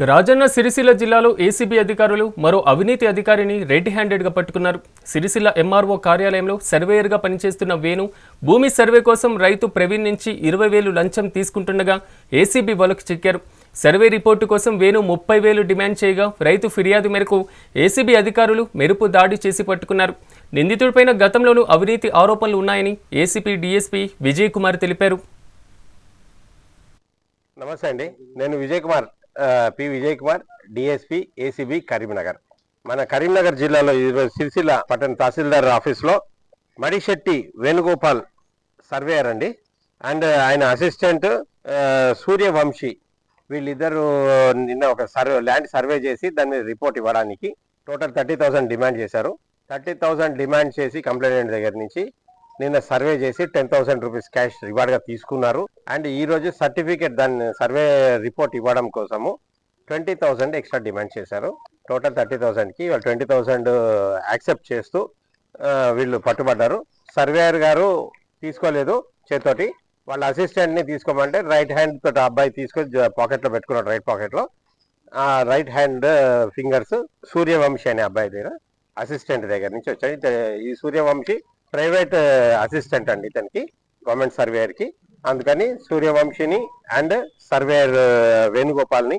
రాజన్న సిరిసిల్ల జిల్లాలో ఏసీబీ అధికారులు మరో అవినీతి అధికారిని రెడ్ హ్యాండెడ్గా పట్టుకున్నారు. సిరిసిల్ల ఎంఆర్ఓ కార్యాలయంలో సర్వేయర్గా పనిచేస్తున్న వేణు భూమి సర్వే కోసం రైతు ప్రవీణ్ నుంచి ఇరవై వేలు లంచం తీసుకుంటుండగా ఏసీబీ వలకు చిక్కారు. సర్వే రిపోర్టు కోసం వేణు ముప్పై వేలు డిమాండ్ చేయగా రైతు ఫిర్యాదు మేరకు ఏసీబీ అధికారులు మెరుపు దాడి చేసి పట్టుకున్నారు. నిందితుడిపైన గతంలోనూ అవినీతి ఆరోపణలు ఉన్నాయని ఏసీపీ డీఎస్పీ విజయ్ కుమార్ తెలిపారు. నమస్తే అండి. నేను Vijay Kumar. P Vijay Kumar DSP ACB Karimnagar. మన కరీంనగర్ జిల్లాలో ఈరోజు సిరిసిల్ల పట్టణ తహసీల్దార్ ఆఫీస్లో మడిశెట్టి వేణుగోపాల్ సర్వేయర్ అండి. అండ్ ఆయన అసిస్టెంట్ సూర్యవంశీ వీళ్ళిద్దరూ నిన్న ఒక సర్వే ల్యాండ్ సర్వే చేసి దాని మీద రిపోర్ట్ ఇవ్వడానికి టోటల్ థర్టీ థౌసండ్ డిమాండ్ చేశారు. థర్టీ థౌసండ్ డిమాండ్ చేసి కంప్లైంట్ దగ్గర నుంచి నిన్న సర్వే చేసి టెన్ థౌసండ్ రూపీస్ క్యాష్ రివార్డ్గా తీసుకున్నారు. అండ్ ఈ రోజు సర్టిఫికేట్ దాన్ని సర్వే రిపోర్ట్ ఇవ్వడం కోసము ట్వంటీ థౌసండ్ ఎక్స్ట్రా డిమాండ్ చేశారు. టోటల్ థర్టీ థౌసండ్కి వాళ్ళు ట్వంటీ థౌసండ్ uh, యాక్సెప్ట్ చేస్తూ uh, వీళ్ళు పట్టుబడ్డారు. సర్వేయర్ గారు తీసుకోలేదు చేతోటి వాళ్ళ అసిస్టెంట్ని తీసుకోమంటే రైట్ హ్యాండ్ తోటి ఆ అబ్బాయి తీసుకొని పాకెట్లో పెట్టుకున్నాడు రైట్ పాకెట్లో. ఆ right hand uh, fingers Suryavanshi అనే అబ్బాయి దగ్గర అసిస్టెంట్ దగ్గర నుంచి వచ్చాయి ఈ సూర్యవంశీ ప్రైవేట్ uh, అసిస్టెంట్ అండి ఇతనికి గవర్నమెంట్ సర్వేయర్కి. అందుకని సూర్యవంశిని అండ్ సర్వేయర్ uh, వేణుగోపాల్ని